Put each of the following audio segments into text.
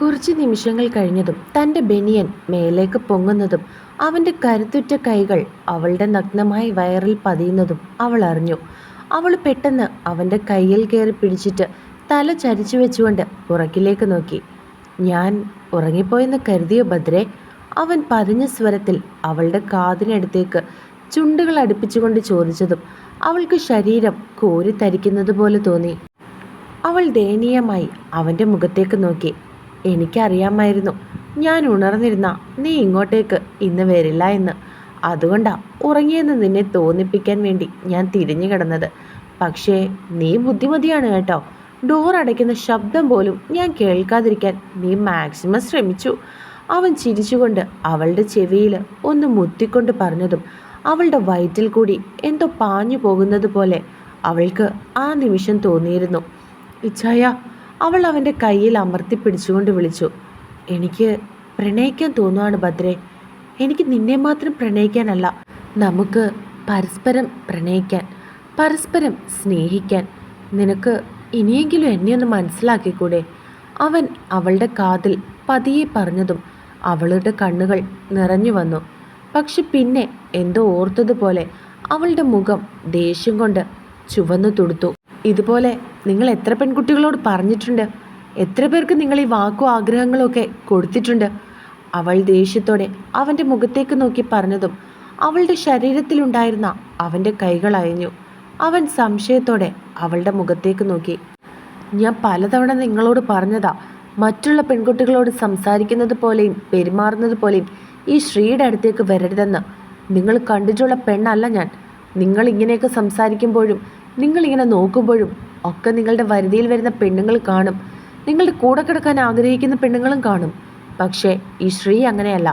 കുറച്ച് നിമിഷങ്ങൾ കഴിഞ്ഞതും തന്റെ ബെനിയൻ മേലേക്ക് പൊങ്ങുന്നതും അവന്റെ കരുത്തുറ്റ കൈകൾ അവളുടെ നഗ്നമായി വയറിൽ പതിയുന്നതും അവൾ അറിഞ്ഞു. അവൾ പെട്ടെന്ന് അവന്റെ കയ്യിൽ കയറി പിടിച്ചിട്ട് തല ചരിച്ചു വെച്ചുകൊണ്ട് പുറകിലേക്ക് നോക്കി. ഞാൻ ഉറങ്ങിപ്പോയെന്ന് കരുതിയ ഭദ്രേ? അവൻ പതിഞ്ഞ സ്വരത്തിൽ അവളുടെ കാതിനടുത്തേക്ക് ചുണ്ടുകൾ അടുപ്പിച്ചുകൊണ്ട് ചോദിച്ചതും അവൾക്ക് ശരീരം കോരിത്തരിക്കുന്നത് പോലെ തോന്നി. അവൾ ദയനീയമായി അവന്റെ മുഖത്തേക്ക് നോക്കി. എനിക്കറിയാമായിരുന്നു. ഞാൻ ഉണർന്നിരുന്ന നീ ഇങ്ങോട്ടേക്ക് ഇന്ന് വരില്ല എന്ന്. അതുകൊണ്ടാ ഉറങ്ങിയെന്ന് നിന്നെ തോന്നിപ്പിക്കാൻ വേണ്ടി ഞാൻ തിരിഞ്ഞു കിടന്നത്. പക്ഷേ നീ ബുദ്ധിമതിയാണ് കേട്ടോ. ഡോർ അടയ്ക്കുന്ന ശബ്ദം പോലും ഞാൻ കേൾക്കാതിരിക്കാൻ നീ മാക്സിമം ശ്രമിച്ചു. അവൻ ചിരിച്ചുകൊണ്ട് അവളുടെ ചെവിയിൽ ഒന്ന് മുത്തിക്കൊണ്ട് പറഞ്ഞതും അവളുടെ വയറ്റിൽ കൂടി എന്തോ പാഞ്ഞു പോകുന്നത് പോലെ അവൾക്ക് ആ നിമിഷം തോന്നിയിരുന്നു. ഇച്ഛായ അവൾ അവന്റെ കയ്യിൽ അമർത്തി പിടിച്ചുകൊണ്ട് വിളിച്ചു. എനിക്ക് പ്രണയിക്കാൻ തോന്നുവാണ് ഭദ്രേ. എനിക്ക് നിന്നെ മാത്രം പ്രണയിക്കാനല്ല. നമുക്ക് പരസ്പരം പ്രണയിക്കാൻ പരസ്പരം സ്നേഹിക്കാൻ. നിനക്ക് ഇനിയെങ്കിലും എന്നെ ഒന്ന് മനസ്സിലാക്കിക്കൂടെ? അവൻ അവളുടെ കാതിൽ പതിയെ പറഞ്ഞതും അവളുടെ കണ്ണുകൾ നിറഞ്ഞു വന്നു. പക്ഷെ പിന്നെ എന്തോ ഓർത്തതുപോലെ അവളുടെ മുഖം ദേഷ്യം കൊണ്ട് ചുവന്നു തുടുത്തു. ഇതുപോലെ നിങ്ങൾ എത്ര പെൺകുട്ടികളോട് പറഞ്ഞിട്ടുണ്ട്? എത്ര പേർക്ക് നിങ്ങൾ ഈ വാക്കും ആഗ്രഹങ്ങളൊക്കെ കൊടുത്തിട്ടുണ്ട്? അവൾ ദേഷ്യത്തോടെ അവന്റെ മുഖത്തേക്ക് നോക്കി പറഞ്ഞതും അവളുടെ ശരീരത്തിലുണ്ടായിരുന്ന അവന്റെ കൈകൾ അയഞ്ഞു. അവൻ സംശയത്തോടെ അവളുടെ മുഖത്തേക്ക് നോക്കി. ഞാൻ പലതവണ നിങ്ങളോട് പറഞ്ഞതാ മറ്റുള്ള പെൺകുട്ടികളോട് സംസാരിക്കുന്നത് പോലെയും പെരുമാറുന്നത് പോലെയും ഈ ശ്രീയുടെ അടുത്തേക്ക് വരരുതെന്ന്. നിങ്ങൾ കണ്ടിട്ടുള്ള പെണ്ണല്ല ഞാൻ. നിങ്ങൾ ഇങ്ങനെയൊക്കെ സംസാരിക്കുമ്പോഴും നിങ്ങളിങ്ങനെ നോക്കുമ്പോഴും ഒക്കെ നിങ്ങളുടെ വരുതിയിൽ വരുന്ന പെണ്ണുങ്ങൾ കാണും. നിങ്ങളുടെ കൂടെ കിടക്കാൻ ആഗ്രഹിക്കുന്ന പെണ്ണുങ്ങളും കാണും. പക്ഷേ ഈ ശ്രീ അങ്ങനെയല്ല.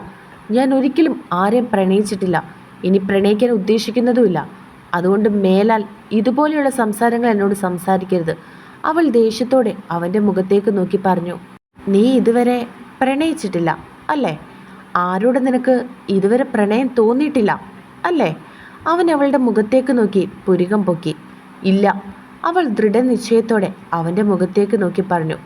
ഞാൻ ഒരിക്കലും ആരെയും പ്രണയിച്ചിട്ടില്ല. ഇനി പ്രണയിക്കാൻ ഉദ്ദേശിക്കുന്നതുമില്ല. അതുകൊണ്ട് മേലാൽ ഇതുപോലെയുള്ള സംസാരങ്ങൾ എന്നോട് സംസാരിക്കരുത്. അവൾ ദേഷ്യത്തോടെ അവന്റെ മുഖത്തേക്ക് നോക്കി പറഞ്ഞു നീ ഇതുവരെ പ്രണയിച്ചിട്ടില്ല അല്ലേ? ആരോട് നിനക്ക് ഇതുവരെ പ്രണയം തോന്നിയിട്ടില്ല അല്ലേ? അവൻ അവളുടെ മുഖത്തേക്ക് നോക്കി പുരികം പൊക്കി. ഇല്ല. അവൾ ദൃഢനിശ്ചയത്തോടെ അവന്റെ മുഖത്തേക്ക് നോക്കി പറഞ്ഞു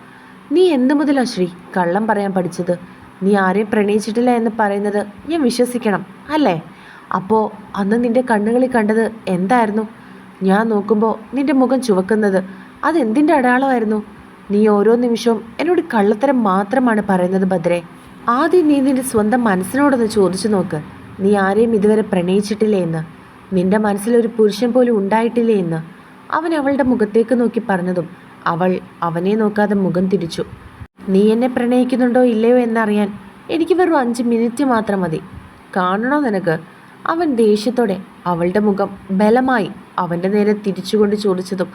നീ എന്തു മുതലാ ശ്രീ കള്ളം പറയാൻ പഠിച്ചത്? നീ ആരെയും പ്രണയിച്ചിട്ടില്ല എന്ന് പറയുന്നത് ഞാൻ വിശ്വസിക്കണം അല്ലേ? അപ്പോൾ അന്ന് നിന്റെ കണ്ണുകളിൽ കണ്ടത് എന്തായിരുന്നു? ഞാൻ നോക്കുമ്പോൾ നിന്റെ മുഖം ചുവക്കുന്നത് അതെന്തിന്റെ അടയാളമായിരുന്നു? നീ ഓരോ നിമിഷവും എന്നോട് കള്ളത്തരം മാത്രമാണ് പറയുന്നത് ഭദ്രേ. ആദ്യം നീ നിന്റെ സ്വന്തം മനസ്സിനോടൊന്ന് ചോദിച്ചു നോക്ക്. നീ ആരെയും ഇതുവരെ പ്രണയിച്ചിട്ടില്ലേ എന്ന്? നിന്റെ മനസ്സിലൊരു പുരുഷൻ പോലും ഉണ്ടായിട്ടില്ലേ എന്ന്? അവൻ അവളുടെ മുഖത്തേക്ക് നോക്കി പറഞ്ഞതും അവൾ അവനെ നോക്കാതെ മുഖം തിരിച്ചു. നീ എന്നെ പ്രണയിക്കുന്നുണ്ടോ ഇല്ലയോ എന്നറിയാൻ എനിക്ക് വെറും അഞ്ച് മിനിറ്റ് മാത്രം മതി. കാണണോ നിനക്ക്? അവൻ ദേഷ്യത്തോടെ അവളുടെ മുഖം ബലമായി അവന്റെ നേരെ തിരിച്ചുകൊണ്ട് ചോദിച്ചതും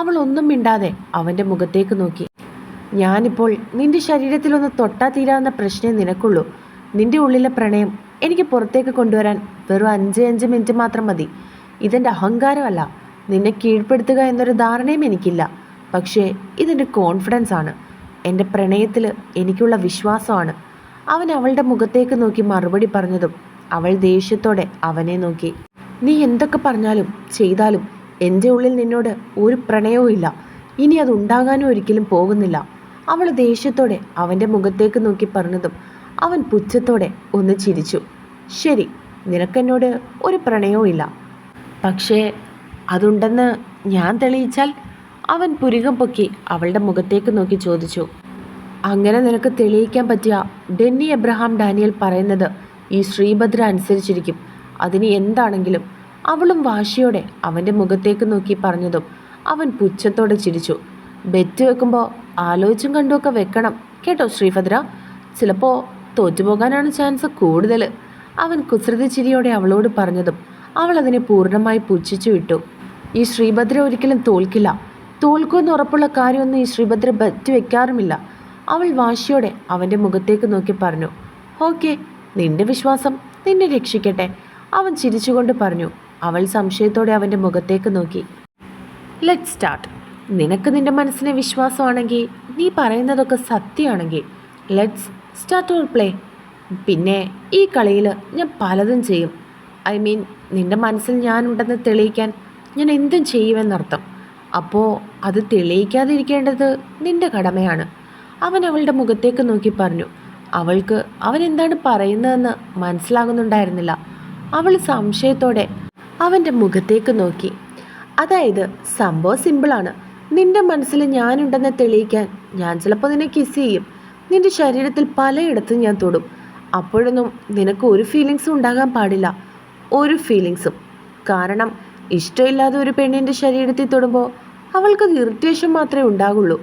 അവൾ ഒന്നും മിണ്ടാതെ അവന്റെ മുഖത്തേക്ക് നോക്കി. ഞാനിപ്പോൾ നിന്റെ ശരീരത്തിലൊന്ന് തൊട്ടാ തീരാവുന്ന പ്രശ്നമേ നിനക്കുള്ളൂ. നിന്റെ ഉള്ളിലെ പ്രണയം എനിക്ക് പുറത്തേക്ക് കൊണ്ടുവരാൻ വെറും അഞ്ച് അഞ്ച് മിനിറ്റ് മാത്രം മതി. ഇതെന്റെ അഹങ്കാരമല്ല. നിന്നെ കീഴ്പ്പെടുത്തുക എന്നൊരു ധാരണയും എനിക്കില്ല. പക്ഷേ ഇതെന്റെ കോൺഫിഡൻസ് ആണ്. എന്റെ പ്രണയത്തിൽ എനിക്കുള്ള വിശ്വാസമാണ്. അവൻ അവളുടെ മുഖത്തേക്ക് നോക്കി മറുപടി പറഞ്ഞതും അവൾ ദേഷ്യത്തോടെ അവനെ നോക്കി. നീ എന്തൊക്കെ പറഞ്ഞാലും ചെയ്താലും എന്റെ ഉള്ളിൽ നിന്നോട് ഒരു പ്രണയവും ഇല്ല. ഇനി അത് ഉണ്ടാകാനും ഒരിക്കലും പോകുന്നില്ല. അവൾ ദേഷ്യത്തോടെ അവന്റെ മുഖത്തേക്ക് നോക്കി പറഞ്ഞതും അവൻ പുച്ഛത്തോടെ ഒന്ന് ചിരിച്ചു. ശരി നിനക്കെന്നോട് ഒരു പ്രണയവും ഇല്ല. പക്ഷേ അതുണ്ടെന്ന് ഞാൻ തെളിയിച്ചാൽ അവൻ പുരികം പൊക്കി അവളുടെ മുഖത്തേക്ക് നോക്കി ചോദിച്ചു അങ്ങനെ നിനക്ക് തെളിയിക്കാൻ പറ്റിയ ഡെന്നി എബ്രഹാം ഡാനിയൽ പറയുന്നത് ഈ ശ്രീഭദ്ര അനുസരിച്ചിരിക്കും. അതിന് എന്താണെങ്കിലും അവളും വാശിയോടെ അവന്റെ മുഖത്തേക്ക് നോക്കി പറഞ്ഞതും അവൻ പുച്ഛത്തോടെ ചിരിച്ചു. ബെറ്റ് വെക്കുമ്പോൾ ആലോചിച്ചും കണ്ടുമൊക്കെ വെക്കണം കേട്ടോ ശ്രീഭദ്ര? ചിലപ്പോൾ തോറ്റുപോകാനാണ് ചാൻസ് കൂടുതൽ അവൻ കുസൃതി ചിരിയോടെ അവളോട് പറഞ്ഞതും അവൾ അതിനെ പൂർണമായി പുച്ഛിച്ചു വിട്ടു. ഈ ശ്രീഭദ്ര ഒരിക്കലും തോൽക്കില്ല. തോൽക്കുമെന്ന് ഉറപ്പുള്ള കാര്യമൊന്നും ഈ ശ്രീഭദ്ര പറ്റി വെക്കാറുമില്ല. അവൾ വാശിയോടെ അവന്റെ മുഖത്തേക്ക് നോക്കി പറഞ്ഞു ഓക്കെ നിന്റെ വിശ്വാസം നിന്നെ രക്ഷിക്കട്ടെ അവൻ ചിരിച്ചുകൊണ്ട് പറഞ്ഞു. അവൾ സംശയത്തോടെ അവന്റെ മുഖത്തേക്ക് നോക്കി. ലെറ്റ് സ്റ്റാർട്ട് നിനക്ക് നിന്റെ മനസ്സിനെ വിശ്വാസമാണെങ്കിൽ നീ പറയുന്നതൊക്കെ സത്യമാണെങ്കിൽ ലെറ്റ്സ് സ്റ്റാർട്ട് ഓർ പ്ലേ പിന്നെ ഈ കളിയിൽ ഞാൻ പലതും ചെയ്യും. ഐ മീൻ നിന്റെ മനസ്സിൽ ഞാനുണ്ടെന്ന് തെളിയിക്കാൻ ഞാൻ എന്തും ചെയ്യുമെന്നർത്ഥം. അപ്പോൾ അത് തെളിയിക്കാതിരിക്കേണ്ടത് നിന്റെ കടമയാണ്. അവൻ അവളുടെ മുഖത്തേക്ക് നോക്കി പറഞ്ഞു. അവൾക്ക് അവൻ എന്താണ് പറയുന്നതെന്ന് മനസ്സിലാകുന്നുണ്ടായിരുന്നില്ല. അവൾ സംശയത്തോടെ അവന്റെ മുഖത്തേക്ക് നോക്കി. അതായത് സംഭവം സിമ്പിളാണ്. നിന്റെ മനസ്സിൽ ഞാനുണ്ടെന്ന് തെളിയിക്കാൻ ഞാൻ ചിലപ്പോൾ നിന്നെ കിസ് ചെയ്യും. നിന്റെ ശരീരത്തിൽ പലയിടത്തും ഞാൻ തൊടും. അപ്പോഴൊന്നും നിനക്ക് ഒരു ഫീലിങ്സും ഉണ്ടാകാൻ പാടില്ല. ഒരു ഫീലിങ്സും കാരണം ഇഷ്ടമില്ലാതെ ഒരു പെണ്ണിന്റെ ശരീരത്തിൽ തൊടുമ്പോൾ അവൾക്ക് ഇറിറ്റേഷൻ മാത്രമേ ഉണ്ടാകുള്ളൂ.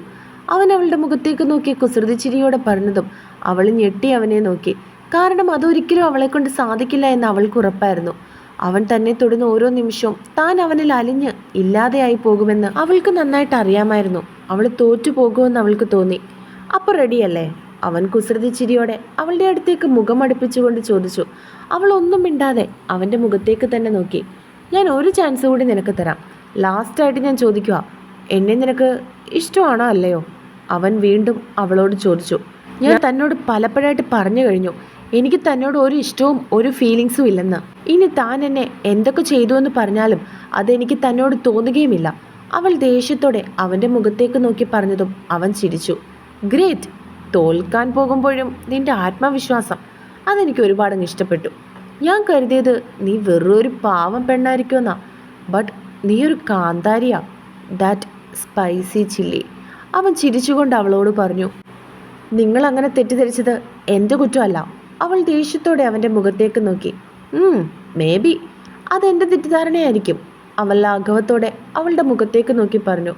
അവൻ അവളുടെ മുഖത്തേക്ക് നോക്കി കുസൃതി ചിരിയോടെ പറഞ്ഞതും അവൾ ഞെട്ടി അവനെ നോക്കി. കാരണം അതൊരിക്കലും അവളെ കൊണ്ട് സാധിക്കില്ല എന്ന് അവൾക്ക് ഉറപ്പായിരുന്നു. അവൻ തന്നെ തൊടുന്ന ഓരോ നിമിഷവും താൻ അവനിൽ അലിഞ്ഞ് ഇല്ലാതെയായി പോകുമെന്ന് അവൾക്ക് നന്നായിട്ട് അറിയാമായിരുന്നു. അവൾ തോറ്റു പോകുമെന്ന് അവൾക്ക് തോന്നി. അപ്പോൾ റെഡിയല്ലേ അവൻ കുസൃതി ചിരിയോടെ അവളുടെ അടുത്തേക്ക് മുഖം അടുപ്പിച്ചുകൊണ്ട് ചോദിച്ചു. അവൾ ഒന്നും മിണ്ടാതെ അവന്റെ മുഖത്തേക്ക് തന്നെ നോക്കി. ഞാൻ ഒരു ചാൻസ് കൂടി നിനക്ക് തരാം. ലാസ്റ്റായിട്ട് ഞാൻ ചോദിക്കുക എന്നെ നിനക്ക് ഇഷ്ടമാണോ അല്ലയോ? അവൻ വീണ്ടും അവളോട് ചോദിച്ചു. ഞാൻ തന്നോട് പലപ്പോഴായിട്ട് പറഞ്ഞു കഴിഞ്ഞു എനിക്ക് തന്നോട് ഒരു ഇഷ്ടവും ഒരു ഫീലിങ്സും ഇല്ലെന്ന്. ഇനി താൻ എന്നെ എന്തൊക്കെ ചെയ്തു എന്ന് പറഞ്ഞാലും അതെനിക്ക് തന്നോട് തോന്നുകയുമില്ല. അവൾ ദേഷ്യത്തോടെ അവന്റെ മുഖത്തേക്ക് നോക്കി പറഞ്ഞതും അവൻ ചിരിച്ചു. ഗ്രേറ്റ് തോൽക്കാൻ പോകുമ്പോഴും നിന്റെ ആത്മവിശ്വാസം അതെനിക്ക് ഒരുപാട് ഇഷ്ടപ്പെട്ടു. ഞാൻ കരുതിയത് നീ വെറൊരു പാവം പെണ്ണായിരിക്കുമെന്നാ. ബട്ട് നീ ഒരു കാന്താരിയാ. ദാറ്റ് സ്പൈസി ചില്ലി അവൻ ചിരിച്ചുകൊണ്ട് അവളോട് പറഞ്ഞു നിങ്ങൾ അങ്ങനെ തെറ്റിദ്ധരിച്ചത് എന്റെ കുറ്റമല്ല. അവൾ ദേഷ്യത്തോടെ അവന്റെ മുഖത്തേക്ക് നോക്കി. മേ ബി അതെന്റെ തെറ്റിദ്ധാരണയായിരിക്കും. അവൾ ലാഘവത്തോടെ അവളുടെ മുഖത്തേക്ക് നോക്കി പറഞ്ഞു.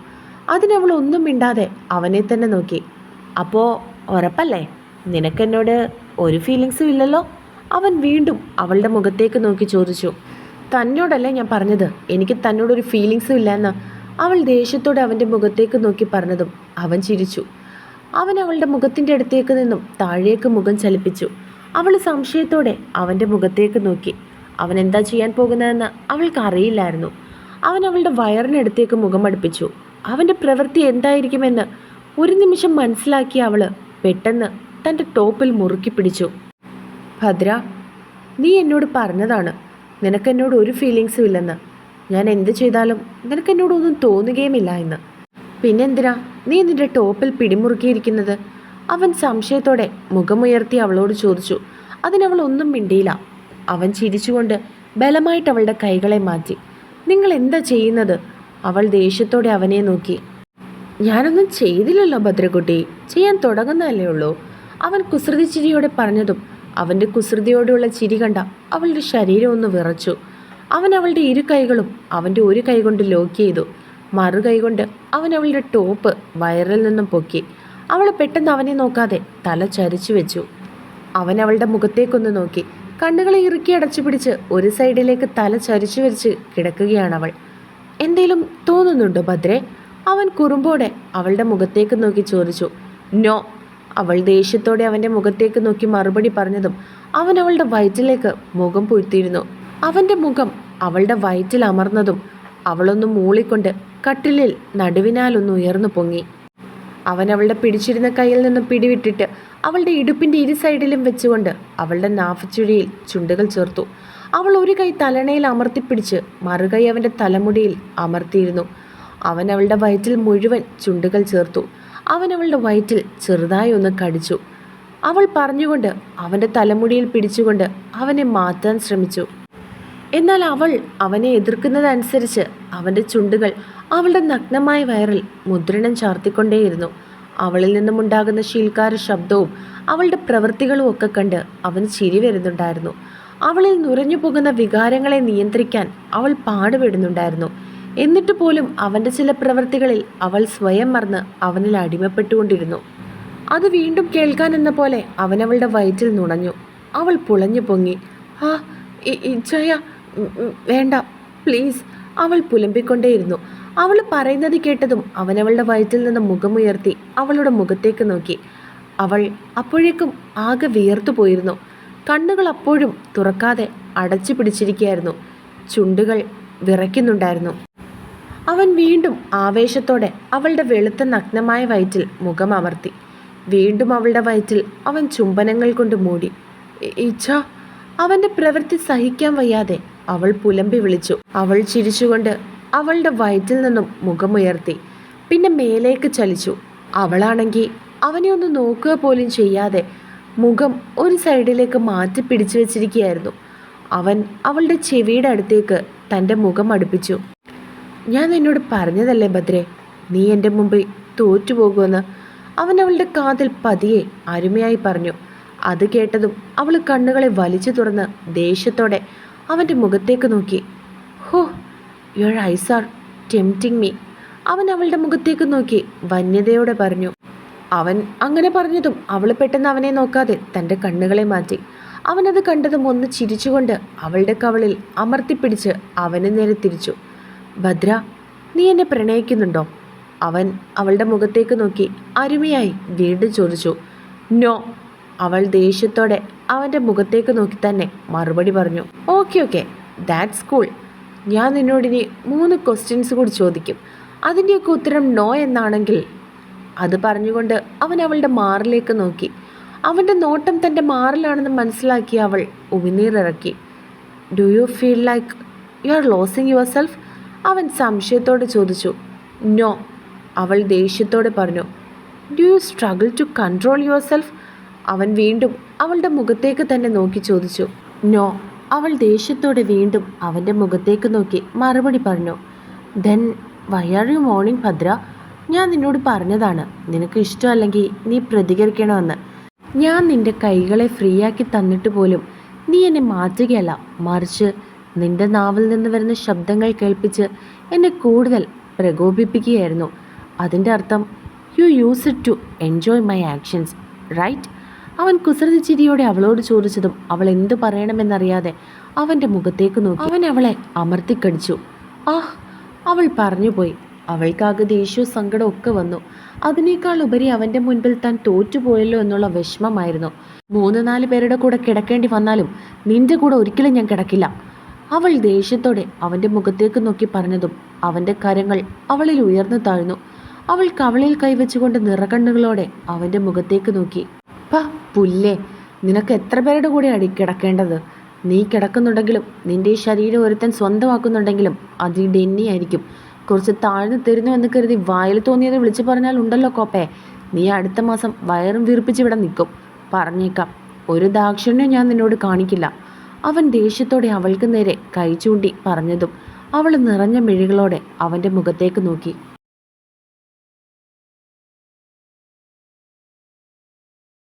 അതിനവൾ ഒന്നും മിണ്ടാതെ അവനെ തന്നെ നോക്കി. അപ്പോൾ ഉറപ്പല്ലേ? നിനക്കെന്നോട് ഒരു ഫീലിങ്സും ഇല്ലല്ലോ? അവൻ വീണ്ടും അവളുടെ മുഖത്തേക്ക് നോക്കി ചോദിച്ചു തന്നോടല്ലേ ഞാൻ പറഞ്ഞത്? എനിക്ക് തന്നോടൊരു ഫീലിങ്സും ഇല്ല എന്ന് അവൾ ദേഷ്യത്തോടെ അവന്റെ മുഖത്തേക്ക് നോക്കി പറഞ്ഞതും അവൻ ചിരിച്ചു. അവൻ അവളുടെ മുഖത്തിന്റെ അടുത്തേക്ക് നിന്നും താഴേക്ക് മുഖം ചലിപ്പിച്ചു. അവൾ സംശയത്തോടെ അവന്റെ മുഖത്തേക്ക് നോക്കി. അവൻ എന്താ ചെയ്യാൻ പോകുന്നതെന്ന്? അവൾക്ക് അറിയില്ലായിരുന്നു. അവൻ അവളുടെ വയറിനടുത്തേക്ക് മുഖം അടുപ്പിച്ചു. അവന്റെ പ്രവൃത്തി എന്തായിരിക്കുമെന്ന്? ഒരു നിമിഷം മനസ്സിലാക്കിയ അവൾ പെട്ടെന്ന് തന്റെ ടോപ്പിൽ മുറുക്കി പിടിച്ചു. ഭദ്ര നീ എന്നോട് പറഞ്ഞതാണ്. നിനക്കെന്നോട് ഒരു ഫീലിങ്സും ഇല്ലെന്ന്. ഞാൻ എന്ത് ചെയ്താലും നിനക്കെന്നോടൊന്നും തോന്നുകയുമില്ല എന്ന്. പിന്നെന്തിനാ നീ നിന്റെ ടോപ്പിൽ പിടിമുറുക്കിയിരിക്കുന്നത്? അവൻ സംശയത്തോടെ മുഖമുയർത്തി അവളോട് ചോദിച്ചു. അതിനവൾ ഒന്നും മിണ്ടിയില്ല. അവൻ ചിരിച്ചുകൊണ്ട് ബലമായിട്ട് അവളുടെ കൈകളെ മാറ്റി. നിങ്ങൾ എന്താ ചെയ്യുന്നത്? അവൾ ദേഷ്യത്തോടെ അവനെ നോക്കി. ഞാനൊന്നും ചെയ്തില്ലല്ലോ ഭദ്രകുട്ടി. ചെയ്യാൻ തുടങ്ങുന്നതല്ലേ ഉള്ളൂ. അവൻ കുസൃതിച്ചിരിയോടെ പറഞ്ഞതും അവന്റെ കുസൃതിയോടുള്ള ചിരി കണ്ട അവളുടെ ശരീരം ഒന്ന് വിറച്ചു. അവൻ അവളുടെ ഇരു കൈകളും അവന്റെ ഒരു കൈ കൊണ്ട് ലോക്ക് ചെയ്തു. മറു കൈ കൊണ്ട് അവൻ അവളുടെ ടോപ്പ് വയറിൽ നിന്നും പൊക്കി. അവൾ പെട്ടെന്ന് അവനെ നോക്കാതെ തല ചരിച്ചു വെച്ചു. അവൻ അവളുടെ മുഖത്തേക്കൊന്ന് നോക്കി. കണ്ണുകളെ ഇറുക്കി അടച്ചു പിടിച്ച് ഒരു സൈഡിലേക്ക് തല ചരിച്ചു വെച്ച് കിടക്കുകയാണ് അവൾ. എന്തേലും തോന്നുന്നുണ്ടോ ഭദ്രേ? അവൻ കുറുമ്പോടെ അവളുടെ മുഖത്തേക്ക് നോക്കി ചോദിച്ചു. നോ അവൾ ദേഷ്യത്തോടെ അവന്റെ മുഖത്തേക്ക് നോക്കി മറുപടി പറഞ്ഞതും അവൻ അവളുടെ വയറ്റിലേക്ക് മുഖം പൂഴ്ത്തിയിരുന്നു. അവന്റെ മുഖം അവളുടെ വയറ്റിൽ അമർന്നതും അവളൊന്ന് മൂളിക്കൊണ്ട് കട്ടിലിൽ നടുവിനാലൊന്ന് ഉയർന്നു പൊങ്ങി. അവൻ അവളുടെ പിടിച്ചിരുന്ന കയ്യിൽ നിന്ന് പിടിവിട്ടിട്ട് അവളുടെ ഇടുപ്പിന്റെ ഇരു സൈഡിലും വെച്ചുകൊണ്ട് അവളുടെ നാഫച്ചുഴിയിൽ ചുണ്ടുകൾ ചേർത്തു. അവൾ ഒരു കൈ തലണയിൽ അമർത്തിപ്പിടിച്ച് മറുകൈ അവന്റെ തലമുടിയിൽ അമർത്തിയിരുന്നു. അവൻ അവളുടെ വയറ്റിൽ മുഴുവൻ ചുണ്ടുകൾ ചേർത്തു. അവൻ അവളുടെ വയറ്റിൽ ചെറുതായി ഒന്ന് കടിച്ചു. അവൾ പറഞ്ഞുകൊണ്ട് അവന്റെ തലമുടിയിൽ പിടിച്ചുകൊണ്ട് അവനെ മാറ്റാൻ ശ്രമിച്ചു. എന്നാൽ അവൾ അവനെ എതിർക്കുന്നതനുസരിച്ച് അവന്റെ ചുണ്ടുകൾ അവളുടെ നഗ്നമായ വയറിൽ മുദ്രണം ചാർത്തിക്കൊണ്ടേയിരുന്നു. അവളിൽ നിന്നുമുണ്ടാകുന്ന ശീൽക്കാര ശബ്ദവും അവളുടെ പ്രവൃത്തികളും ഒക്കെ കണ്ട് അവന് ചിരി വരുന്നുണ്ടായിരുന്നു. അവളിൽ നുരഞ്ഞു പോകുന്ന വികാരങ്ങളെ നിയന്ത്രിക്കാൻ അവൾ പാടുപെടുന്നുണ്ടായിരുന്നു. എന്നിട്ട് പോലും അവന്റെ ചില പ്രവൃത്തികളിൽ അവൾ സ്വയം മറന്ന് അവനിൽ അടിമപ്പെട്ടുകൊണ്ടിരുന്നു. അത് വീണ്ടും കേൾക്കാൻ എന്ന പോലെ അവനവളുടെ വയറ്റിൽ നുണഞ്ഞു. അവൾ പുളഞ്ഞു പൊങ്ങി. ആ ജയ വേണ്ട പ്ലീസ്. അവൾ പുലമ്പിക്കൊണ്ടേയിരുന്നു. അവൾ പറയുന്നത് കേട്ടതും അവനവളുടെ വയറ്റിൽ നിന്ന് മുഖമുയർത്തി അവളുടെ മുഖത്തേക്ക് നോക്കി. അവൾ അപ്പോഴേക്കും ആകെ വിയർത്തു പോയിരുന്നു. കണ്ണുകൾ അപ്പോഴും തുറക്കാതെ അടച്ചു പിടിച്ചിരിക്കുകയായിരുന്നു. ചുണ്ടുകൾ വിറയ്ക്കുന്നുണ്ടായിരുന്നു. അവൻ വീണ്ടും ആവേശത്തോടെ അവളുടെ വെളുത്ത നഗ്നമായ വയറ്റിൽ മുഖം അമർത്തി. വീണ്ടും അവളുടെ വയറ്റിൽ അവൻ ചുംബനങ്ങൾ കൊണ്ട് മൂടി. "ഇ- ഇച്ഛ അവന്റെ പ്രവൃത്തി സഹിക്കാൻ വയ്യാതെ അവൾ പുലമ്പി വിളിച്ചു. അവൾ ചിരിച്ചുകൊണ്ട് അവളുടെ വയറ്റിൽ നിന്നും മുഖമുയർത്തി. പിന്നെ മേലേക്ക് ചലിച്ചു. അവളാണെങ്കിൽ അവനെ ഒന്ന് നോക്കുക പോലും ചെയ്യാതെ മുഖം ഒരു സൈഡിലേക്ക് മാറ്റി പിടിച്ചു വെച്ചിരിക്കുകയായിരുന്നു. അവൻ അവളുടെ ചെവിയുടെ അടുത്തേക്ക് തന്റെ മുഖം അടുപ്പിച്ചു. ഞാൻ നിന്നോട് പറഞ്ഞതല്ലേ ഭദ്രേ? നീ എന്റെ മുമ്പിൽ തോറ്റുപോകുമെന്ന് അവൻ അവളുടെ കാതിൽ പതിയെ അരുമയായി പറഞ്ഞു. അത് കേട്ടതും അവൾ കണ്ണുകളെ വലിച്ചു തുറന്ന് ദേഷ്യത്തോടെ അവന്റെ മുഖത്തേക്ക് നോക്കി. ഹോ your eyes are tempting me അവൻ അവളുടെ മുഖത്തേക്ക് നോക്കി വന്യതയോടെ പറഞ്ഞു. അവൻ അങ്ങനെ പറഞ്ഞതും അവൾ പെട്ടെന്ന് അവനെ നോക്കാതെ തന്റെ കണ്ണുകളെ മാറ്റി. അവനത് കണ്ടതും ഒന്ന് ചിരിച്ചുകൊണ്ട് അവളുടെ കവളിൽ അമർത്തിപ്പിടിച്ച് അവന് നേരെ തിരിച്ചു. ഭദ്ര നീ എന്നെ പ്രണയിക്കുന്നുണ്ടോ? അവൻ അവളുടെ മുഖത്തേക്ക് നോക്കി. അരുമയായി വീണ്ടും ചോദിച്ചു. നോ അവൾ ദേഷ്യത്തോടെ അവന്റെ മുഖത്തേക്ക് നോക്കി തന്നെ മറുപടി പറഞ്ഞു. Okay okay that's cool. ഞാൻ നിന്നോടിനി മൂന്ന് ക്വസ്റ്റ്യൻസ് കൂടി ചോദിക്കും. അതിന്റെയൊക്കെ ഉത്തരം നോ എന്നാണെങ്കിൽ അത് പറഞ്ഞുകൊണ്ട് അവൻ അവളുടെ മാറിലേക്ക് നോക്കി. അവന്റെ നോട്ടം തന്റെ മാറിലാണെന്ന് മനസ്സിലാക്കി അവൾ ഉമിനീറിറക്കി do you feel like you are losing yourself അവൻ സംശയത്തോടെ ചോദിച്ചു നോ അവൾ ദേഷ്യത്തോടെ പറഞ്ഞു do you struggle to control yourself അവൻ വീണ്ടും അവളുടെ മുഖത്തേക്ക് തന്നെ നോക്കി ചോദിച്ചു നോ അവൾ ദേഷ്യത്തോടെ വീണ്ടും അവന്റെ മുഖത്തേക്ക് നോക്കി മറുപടി പറഞ്ഞു then why are you moaning Bhadra? ഞാൻ നിന്നോട് പറഞ്ഞതാണ് നിനക്ക് ഇഷ്ടമല്ലെങ്കിൽ നീ പ്രതികരിക്കണമെന്ന്. ഞാൻ നിന്റെ കൈകളെ ഫ്രീ ആക്കി തന്നിട്ട് പോലും നീ എന്നെ മാറ്റുകയല്ല മറിച്ച് നിന്റെ നാവിൽ നിന്ന് വരുന്ന ശബ്ദങ്ങൾ കേൾപ്പിച്ച് എന്നെ കൂടുതൽ പ്രകോപിപ്പിക്കുകയായിരുന്നു. അതിന്റെ അർത്ഥം you use it to enjoy my actions right അവൻ കുസൃതി ചിരിയോടെ അവളോട് ചോദിച്ചതും അവൾ എന്തു പറയണമെന്നറിയാതെ അവന്റെ മുഖത്തേക്ക് നോക്കി. അവൻ അവളെ അമർത്തിക്കടിച്ചു. ആഹ് അവൾ പറഞ്ഞുപോയി. അവൾക്കാകെ ദേഷ്യവും സങ്കടവും ഒക്കെ വന്നു. അതിനേക്കാൾ ഉപരി അവന്റെ മുൻപിൽ താൻ തോറ്റുപോയല്ലോ എന്നുള്ള വിഷമമായിരുന്നു. മൂന്ന് നാല് പേരുടെ കൂടെ കിടക്കേണ്ടി വന്നാലും നിന്റെ കൂടെ ഒരിക്കലും ഞാൻ കിടക്കില്ല. അവൾ ദേഷ്യത്തോടെ അവന്റെ മുഖത്തേക്ക് നോക്കി പറഞ്ഞതും അവന്റെ കരങ്ങൾ അവളിൽ ഉയർന്നു താഴ്ന്നു. അവൾ കവളിൽ കൈവച്ചുകൊണ്ട് നിറകണ്ണുകളോടെ അവന്റെ മുഖത്തേക്ക് നോക്കി. പ പുല്ലേ നിനക്ക് എത്ര പേരുടെ കൂടെ അടി കിടക്കേണ്ടത്? നീ കിടക്കുന്നുണ്ടെങ്കിലും നിന്റെ ശരീരം ഒരുത്തൻ സ്വന്തമാക്കുന്നുണ്ടെങ്കിലും അത് ഈ ഡെന്നി കുറച്ച് താഴ്ന്നു തരുന്നു എന്ന് കരുതി വായിൽ തോന്നിയത് വിളിച്ചു പറഞ്ഞാൽ ഉണ്ടല്ലോ കോപ്പേ. നീ അടുത്ത മാസം വയറും വീർപ്പിച്ച് ഇവിടെ നിൽക്കും. പറഞ്ഞേക്കാം. ഒരു ദാക്ഷിണ്യം ഞാൻ നിന്നോട് കാണിക്കില്ല. അവൻ ദേഷ്യത്തോടെ അവൾക്ക് നേരെ കൈ ചൂണ്ടി പറഞ്ഞതും അവൾ നിറഞ്ഞ മിഴികളോടെ അവന്റെ മുഖത്തേക്ക് നോക്കി.